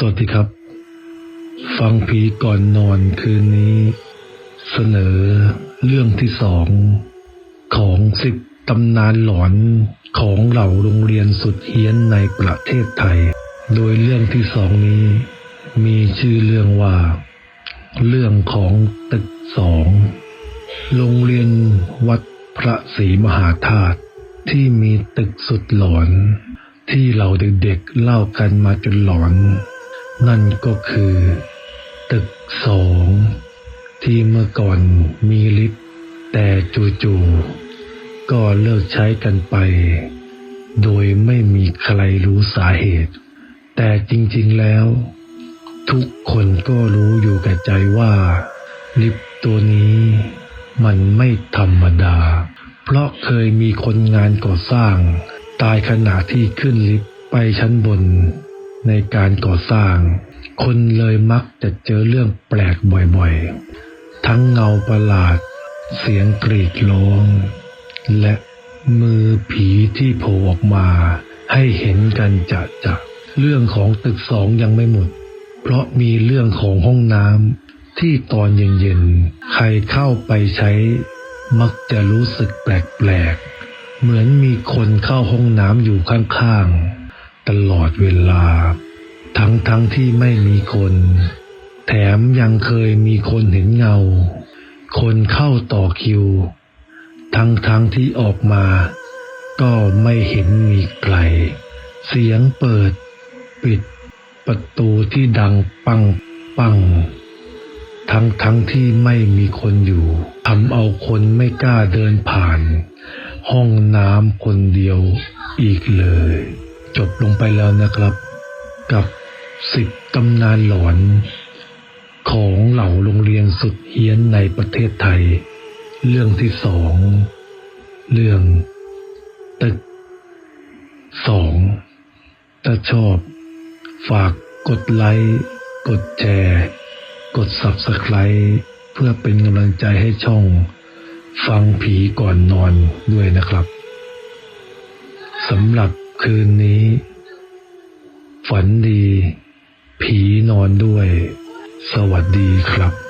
สวัสดีครับ ฟังผีก่อนนอนคืนนี้ เสนอเรื่องที่สองของสิบตำนานหลอนของเหล่าโรงเรียนสุดเฮี้ยนในประเทศไทย โดยเรื่องที่สองนี้ มีชื่อเรื่องว่า เรื่องของตึกสองโรงเรียนวัดพระศรีมหาธาตุที่มีตึกสุดหลอนที่เราเด็กๆเล่ากันมาจนหลอน นั่นก็คือ ตึกสองที่เมื่อก่อนมีลิฟต์แต่จู่ๆก็เลิกใช้กันไป โดยไม่มีใครรู้สาเหตุ แต่จริงๆแล้ว ทุกคนก็รู้อยู่แก่ใจว่า ลิฟต์ตัวนี้ มันไม่ธรรมดา เพราะเคยมีคนงานก่อสร้าง ตายขณะที่ขึ้นลิฟต์ไปชั้นบน ในการก่อสร้าง คนเลยมักจะเจอเรื่องแปลกบ่อยๆ ทั้งเงาประหลาด เสียงกรีดร้อง และมือผีที่โผล่ออกมา ให้เห็นกันจะจะเรื่องของตึกสองยังไม่หมด เพราะมีเรื่องของห้องน้ำที่ตอนเย็นๆ ใครเข้าไปใช้ มักจะรู้สึกแปลกๆ เหมือนมีคนเข้าห้องน้ำอยู่ข้างๆ ตลอดเวลา ทั้งๆทที่ไม่มีคน แถมยังเคยมีคนเห็นเงา คนเข้าต่อคิว ทั้งๆทที่ออกมา ก็ไม่เห็นมีใคร เสียงเปิด ปิด ประตูที่ดังปังปังทั้งทั้งที่ไม่มีคนอยู่ทำเอาคนไม่กล้าเดินผ่าน ห้องน้ำคนเดียวอีกเลย จบลงไปแล้วนะครับ กับสิบตำนานหลอน ของเหล่าโรงเรียนสุดเฮี้ยนในประเทศไทย เรื่องที่สอง เรื่อง ตึกสองถ้าชอบ ฝากกดไลค์ กดแชร์ กด Subscribe เพื่อเป็นกำลังใจให้ช่อง ฟังผีก่อนนอนด้วยนะครับสำหรับ คืนนี้ ฝันดี ผีนอนด้วย สวัสดีครับ